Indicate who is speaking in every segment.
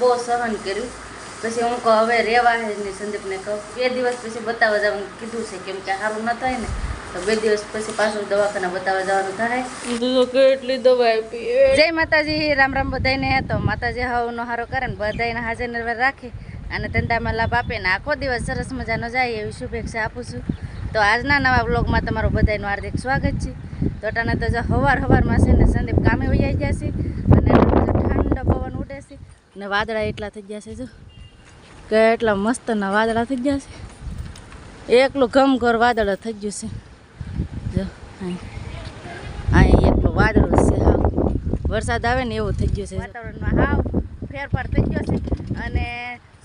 Speaker 1: બહુ સહન કર્યું. પછી હું કહું હવે રહેવા હે ને સંદીપને કહું બે દિવસ પછી બતાવવા જવાનું કીધું છે કેમ કે સારું ન થાય ને તો બે દિવસ પછી પાછું દવાખાના બતાવવા જવાનું થાય. કેટલી દવા આપી જય માતાજી રામ રામ બધાને તો માતાજી હવનો હારો કરે ને બધાને હાજર નિર્ભર રાખે અને ધંધામાં લાભ આપે ને. આખો દિવસ સરસ મજાનો જાય એવી શુભેચ્છા આપું છું. તો આજના નવા બ્લોગમાં તમારું બધાનું હાર્દિક સ્વાગત છે. તો અટાણે તો જો હવાર હવારમાં છે ને સંદીપ કામે વૈયા ગયા છે અને ઠંડો પવન ઉડે છે ને વાદળા એટલા થઈ ગયા છે જો. કે એટલા મસ્તના વાદળા થઈ ગયા છે. એકલું ઘમઘર વાદળા થઈ ગયું છે. જો, અહીં. એકલું વાદળું છે, હા. વરસાદ આવે ને એવું થઈ ગયું છે વાતાવરણમાં હાવ ફેરફાર થઈ ગયો છે. અને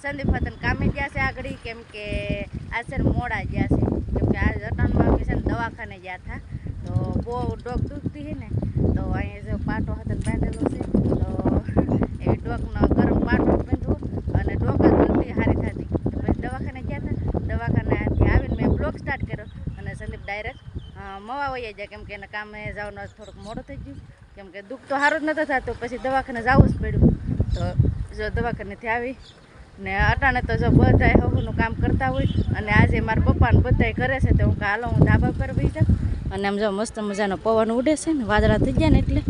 Speaker 1: સંદીપ ફતન કામે ગયા છે આગળ, કેમ કે આ છે મોડા ગયા છે. કેમ કે આ રટનમાં અમે છે ને દવાખાને ગયા હતા. તો બહુ ડોગ દુખતી છે ને. તો અહીંયા જો પાટો હાથન બાંધેલો છે તો એ ડોકનો ગરમ પાટો બાંધવો અને ડોક જ જલ્દી હારી થતી તો પછી દવાખાને ગયા હતા દવાખાનાથી આવીને મેં બ્લોગ સ્ટાર્ટ કર્યો અને સંદીપ ડાયરેક્ટ મવા વહી જાય કેમ કે એને કામે જવાનું થોડુંક મોડું થઈ ગયું. કેમ કે દુઃખ તો સારું જ નતું થતું. પછી દવાખાને જવું જ પડ્યું. તો જો દવાખાનેથી આવી ને અટાણે તો જો બધા હવનું કામ કરતા હોય અને આજે મારા પપ્પાને બધાય કરે છે, તો હું હાલો, હું ધાબા પર બી જાઉં. અને આમ જો મસ્ત મજાનો પવન ઉડે છે ને, વાદળા થઈ ગયા ને એટલે.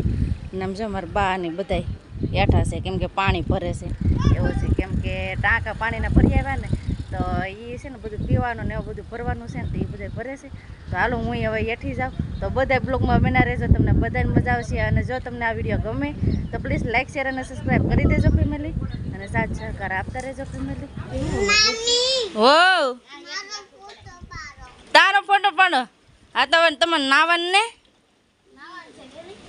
Speaker 1: અને આમ જો મારા બા ને બધાય બેઠા છે, કેમ કે પાણી ભરે છે. એવું છે, કેમ કે ટાંકા પાણીના ભરી આવ્યા ને. તો એ છે ને બધું પીવાનું ને એવું બધું ભરવાનું છે ને તો એ બધા ભરે છે. તો હાલો, હું હવે એઠી જાઉં. તો બધા બ્લોગમાં બના રહેજો, તમને બધાને મજા આવશે. અને જો તમને આ વીડિયો ગમે, તો પ્લીઝ લાઇક શેર અને સબસ્ક્રાઈબ કરી દેજો ફેમિલી. અને સાથ સહકાર આપતા રહેજો ફેમિલી. હો તારો ફોટો પાડો આ તો હવે તમે નાવાનું ને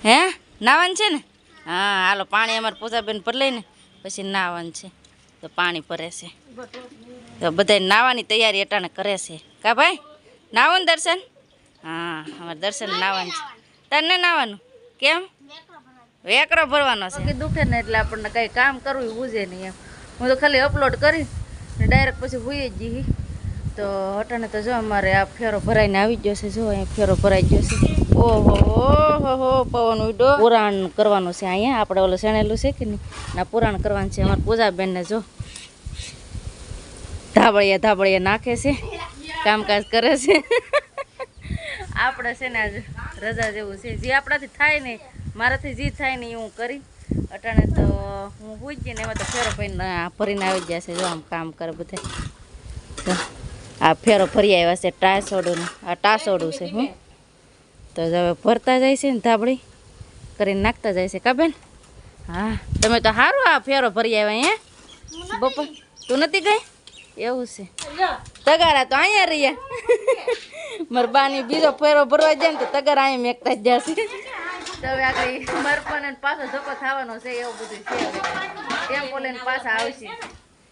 Speaker 1: હે? નાવાનું છે ને? હા, હાલો, પાણી અમારે પૂજાબેન પર લઈને પછી નાવાનું છે. તો પાણી ભરે છે. બધા નાવાની તૈયારી અટાણે કરે છે. કા ભાઈ? નાવું દર્શન? હા અમારે દર્શન નાવાનું છે. તને નાવાનું? કેમ? વેકરો ભરવાનો છે. દુખે ને એટલે આપણને કઈ કામ કરવું બુજે નહીં એમ. હું તો ખાલી અપલોડ કરી ને ડાયરેક્ટ પછી હુઈ જ જઈ તો હટાને તો જો અમારે આ ફેરો ભરાઈને આવી ગયો છે. જો અહીંયા ફેરો ભરાઈ ગયો છે. ઓહો હો હો પવન ઉડો પુરાણ કરવાનું છે અહીંયા. આપણે ઓલું શણેલું છે કે નહીં? ના પુરાણ કરવાનું છે. અમારે પૂજાબેનને જો. ધાબળિયા ધાબળિયા નાખે છે. કામકાજ કરે છે. આપણે છે ને આજ રજા જેવું છે. જે આપણાથી થાય ને મારાથી જે થાય ને એ હું કરી. અટાણે તો હું પૂછ ને એમાં તો ફેરો ભરીને ભરીને આવી ગયા છે. જો આમ કામ કરે બધા. આ ફેરો ફરી આવ્યા છે ટાસોડું આ ટાસોડું છે હું. તો હવે ભરતા જાય છે ને ધાબળી. કરીને નાખતા જાય છે કાબેન હા. તમે તો સારું આ ફેરો ભરી આવ્યા હે? બપોર તું નથી ગઈ? એવું છે. તગારા તો અહીંયા રહ્યા મારા બાની બીજો ફેરો ભરવા જાય ને તો તગારા અહીંયા મેકતા જ જશે. તો હવે આગળ મરપણ પાછો ધક્કો થવાનો છે એવું બધું છે ટેમ્પો લઈને પાછા આવશે.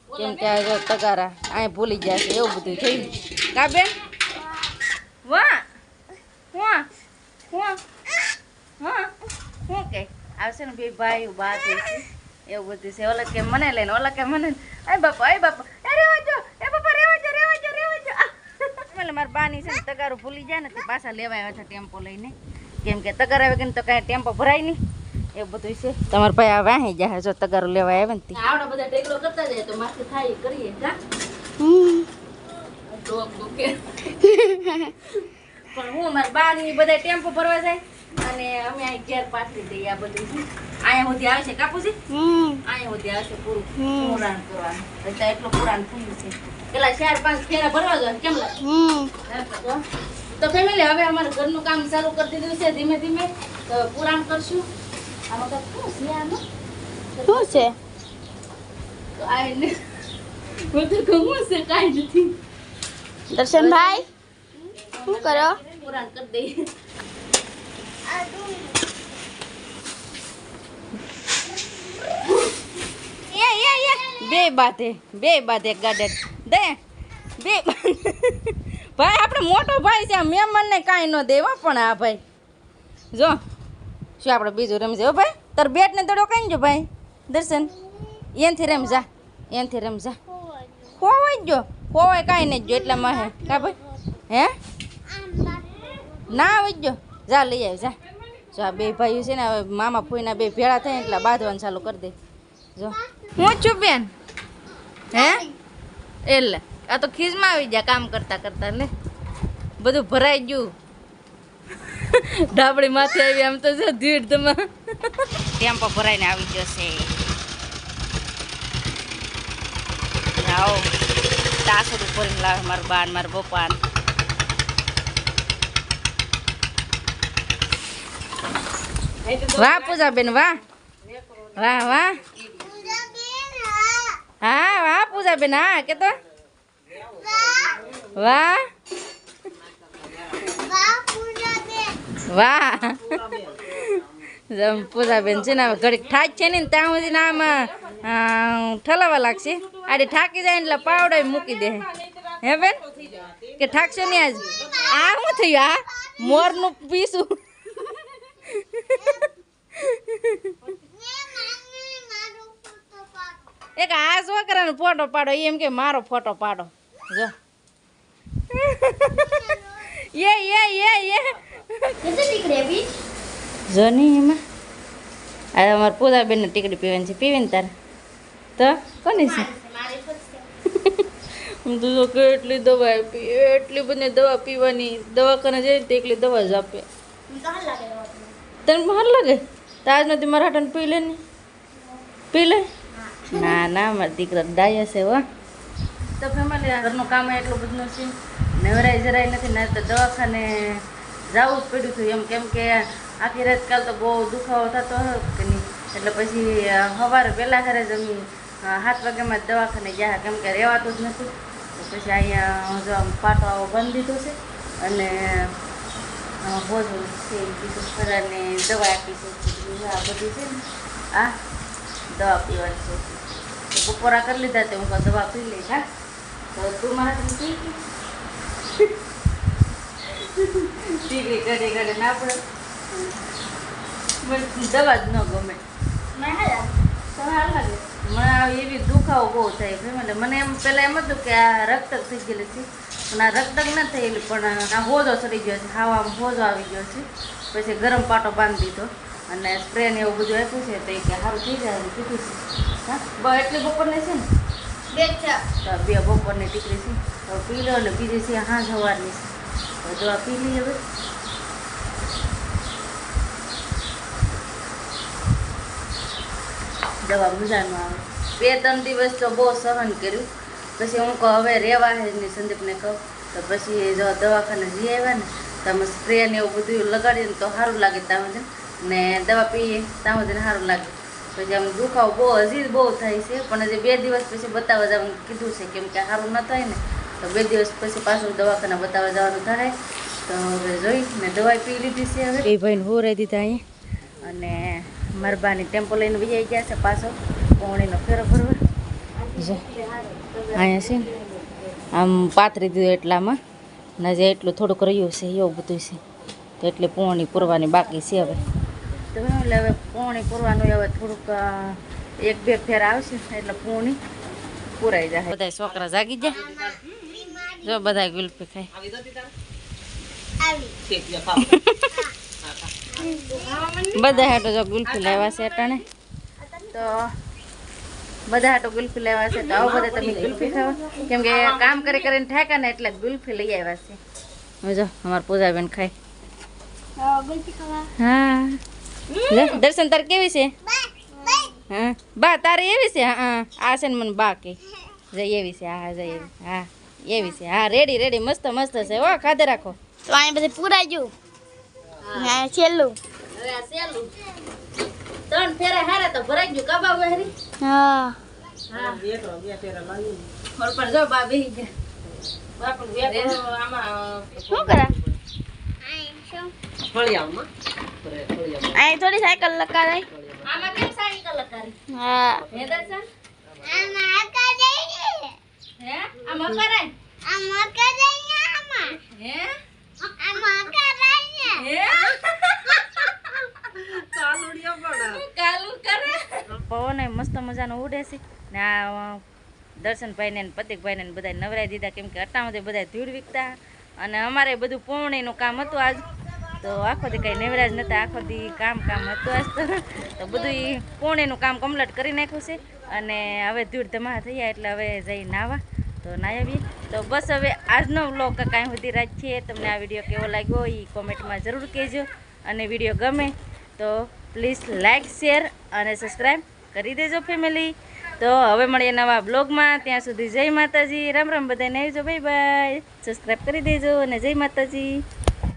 Speaker 1: કેમ કે આગળ તગારા અહીં ભૂલી જશે એવું બધું થઈ કા બેન? વાહ વાહ વાહ હા શું કે? આવશે ને બે ભાઈ બા છે. એવું બધું છે. ઓલા કે મને લઈને ઓલા કે મને અય બાપા અય બાપા એ રેવા જો એ બાપા રેવા જો રેવા જો રેવા જો એટલે મારા બાની છે ને તગારું ભૂલી જાય ને તે પાછા લેવા આવ્યા છે ટેમ્પો લઈને. કેમ કે તગાર આવે કે તો કાંઈ ટેમ્પો ભરાય નહીં. એ બધું છે. તમારા ભાઈ આ વાહી જાય જો તગારું લેવા આવે ને તે. બધા ટેકલો કરતા જાય તો માથે થાય કરીએ કા પણ હું મારા બાની બધા ટેમ્પો ભરવા જાય અને અમે અહીં ઘેર પાથરી દઈએ આ બધું. અહીંયા સુધી આવશે કાપુજી અહીંયા સુધી આવશે પૂરું. પુરાણ કરવાનું. એટલે એટલું પુરાણ થયું છે. પેલા ચાર પાંચ ફેરા ભરવા જોઈએ કેમ લાગે? તો ફેમિલી હવે અમારે ઘરનું કામ ચાલુ કરી દીધું છે ધીમે ધીમે. તો પુરાણ કરશું. આમાં કાંઈક શું છે આનું?
Speaker 2: શું છે?
Speaker 1: તો આ એને બધું ગમું છે કાંઈ નથી.
Speaker 2: દર્શનભાઈ શું કરો
Speaker 1: પુરાણ કરી દઈએ. બે બાધે બે બાધે ગાડે દે, બે ભાઈ, આપણે મોટો ભાઈ છે, મહેમાનને કાંઈ ન દેવા પણ આ ભાઈ. જો, શું આપણે બીજું રમજે? હો ભાઈ, તાર બેટને દડો કઈ જો ભાઈ? દર્શન એનથી રમજા એનથી રમજા. ખોવાઈ ગયો. ખોવાય કાંઈ નહીં જો એટલે માહે. કા ભાઈ? હે? ના આવી ગયો. જા, લઈ આવી, જા. જો, આ બે ભાઈઓ છે ને, હવે મામા ફૂઈના બે ભેળા થાય એટલે બાંધવાનું ચાલુ કરી દે. જો. હું છું બેન. હે? એટલે આ તો ખીજમાં આવી જાય કામ કરતા કરતા લે. બધું ભરાઈ ગયું. ઢાબડી માથે આવી આમ તો જો ધીડ તમે ટેમ્પો ભરાઈને આવી જશે આવો. તાસું ભરીને લાવે મારું બાન મારું પપ્પાને વાહ પૂજા બેન વાહ વાહ. વાહ વાહ. પૂજા બેન, હા, કે તો? વાહ. વાહ. પૂજાબેન છે ને ઘડીક ઠાક છે ને, ત્યાં સુધી ને આમાં ઠલાવા લાગશે. આડે ઠાકી જાય એટલે પાવડા મૂકી દે. હે કે ઠાકશે નહીં આજ? આ શું થયું? આ મોરનું પીસું. એક આ છોકરાનો ફોટો પાડો એમ કે મારો ફોટો પાડો. જો. યે યે યે યે જો નહીં એમાં. આ અમારે પૂજાબેનને ટીકડી પીવાની છે. પીવીને તારે. તો કોની છે? હું તો કેટલી દવા આપી એટલી બધી દવા પીવાની. દવાખાને જઈએ તો એટલી દવા જ આપે. તને સારું લાગે? તો આજ નથી મારા હાટને પી લે ને. ના ના મારા દીકરા દાયા છે હો. તો ફેમિલી ઘરનું કામ એટલું બધું છે નવરાઈ જરાય નથી ને તો દવાખાને જવું જ પડ્યું હતું. એમ કેમ કે આખી રાત કાલ તો બહુ દુખાવો થતો હતો કે નહીં. એટલે પછી સવારે પહેલાં ઘરે જ અ, સાત વાગ્યામાં દવાખાને ગયા. કેમ કે રહેવાતું જ નથી. પછી અહીંયા જો આમ પાટો આવો બંધ દીધો છે. અને ભોજન છે કીધું. ખરાને દવા આપી છે. આ બધી છે ને આ દવા પીવાની છે. બપોરા કરી લીધા તે હું દવા પી લઈશ હા. તો તું મારા ટીકડી ઘરે કરી ના પડે. મને દવા જ ન ગમે. મને એવી દુખાવો બહુ થાય ફેમિલી મને એમ પહેલાં એમ હતું કે આ રક્તક થઈ ગયેલી છે પણ આ રક્તક ન થયેલી પણ આ હોજો ચડી ગયો છે હાવા હોજો આવી ગયો છે. પછી ગરમ પાટો બાંધી દીધો. અને સ્પ્રે ને એવું બધું આપ્યું છે તો એ કે સારું થઈ જાય કીધું છે. હા? બ એટલી બપોરની છે ને? તો બે બપોરની ટીકરી છે. તો પી લો ને બીજી છે હા સવારની. છે તો દવા પી લઈએ હવે. દવા મજાનું આવે. બે ત્રણ દિવસ તો બહુ સહન કર્યું. પછી હું કહું હવે રહેવા હે ને સંદીપને કહું. તો પછી જો દવાખાને જઈ આવ્યા ને તમે સ્પ્રે ને એવું બધું લગાડીએ ને તો સારું લાગે ત્યાં ને દવા પીએ ત્યાં સુધી સારું લાગે. પછી આમ દુખાવો બહુ હજી બહુ થાય છે પણ હજી બે દિવસ પછી બતાવવા જવાનું કીધું છે કેમ કે સારું ન થાય ને તો બે દિવસ પછી પાછું દવાખાના બતાવવા જવાનું થાય. તો હવે જોઈ ને દવાઈ પી લીધી છે હવે. એ ભાઈને હોરાઈ દીધા અહીંયા. અને મરબાની બાની ટેમ્પો લઈને વિજાઈ ગયા છે પાછો પોણીનો ફેરો ભરવા. અહીંયા છે ને આમ પાથરી દીધું એટલામાં ને જે એટલું થોડુંક રહ્યું છે એવું બધું છે. તો એટલે પોણી પૂરવાની બાકી છે હવે. તો એટલે હવે પોણી પૂરવાનું હવે થોડુંક એક બે ફેર આવશે એટલે પોણી પૂરાઈ જાય. બધા છોકરા જાગી જાય જો બધા ગુલ્ફી ખાય. બધા હાટો જો ગુલ્ફી લેવા છે અટાણે. તો બધા હાટો ગુલ્ફી લેવા છે તો આવો બધા તમે ગુલ્ફી ખાવા. કેમ કે કામ કરી કરીને થાક્યા ને એટલે ગુલ્ફી લઈ આવ્યા છે. હવે જો અમારા પૂજાબેન ખાય. હા. દર્શન તાર કેવી છે? હા. બા તારે એવી છે? હા આ છે ને મને બા કે. જઈ એવી છે હા જઈ એવી. હા એવી છે. હા રેડી રેડી. મસ્ત મસ્ત છે. હો ખાધે રાખો.
Speaker 2: તો અહીં બધે પૂરાઈ ગયું. હા છેલ્લું.
Speaker 1: હવે આ સેલું ત્રણ ફેરા હારા તો ભરાઈ ગયું. કબા વહેરી
Speaker 2: હા.
Speaker 1: હા. બોલ પર જો બા બેહી ગયા. બાપુ વેકો આમાં
Speaker 2: શું કરે? અહીં થોડી સાયકલ લગાડાય.
Speaker 1: આમાં કેમ સાયકલ કરી
Speaker 2: હા.
Speaker 1: હે દર્શન? હે? આમાં કરાય? હે? કાલુડિયા પડા કાલુ કરે પવન મસ્ત મજાનો ઉડે છે. ને આ દર્શનભાઈને ને પ્રતિકભાઈને ને બધા નવરાઈ દીધા. કેમ કે અટામાંથી બધા ધૂળ વીકતા. અને અમારે બધું પૂર્ણીનું કામ હતું આજ. તો આખો દી કંઈ નેવરાજ નહોતા આખો દી કામ કામ હતું આજ તો. તો બધું પૂણેનું કામ કમ્પ્લીટ કરી નાખ્યું છે. અને હવે ધૂળ ધમા થયા એટલે હવે જઈ નાવા તો આવીએ તો બસ હવે આજનો વ્લોગ કાંઈ સુધી રાખીએ. તમને આ વીડિયો કેવો લાગ્યો એ કોમેન્ટમાં જરૂર કહેજો. અને વીડિયો ગમે તો પ્લીઝ લાઇક શેર અને સબસ્ક્રાઈબ કરી દેજો ફેમિલી. તો હવે મળીએ નવા બ્લોગમાં ત્યાં સુધી જય માતાજી. રામ રામ બધાને. આવજો. Bye bye. સબસ્ક્રાઈબ કરી દેજો અને જય માતાજી.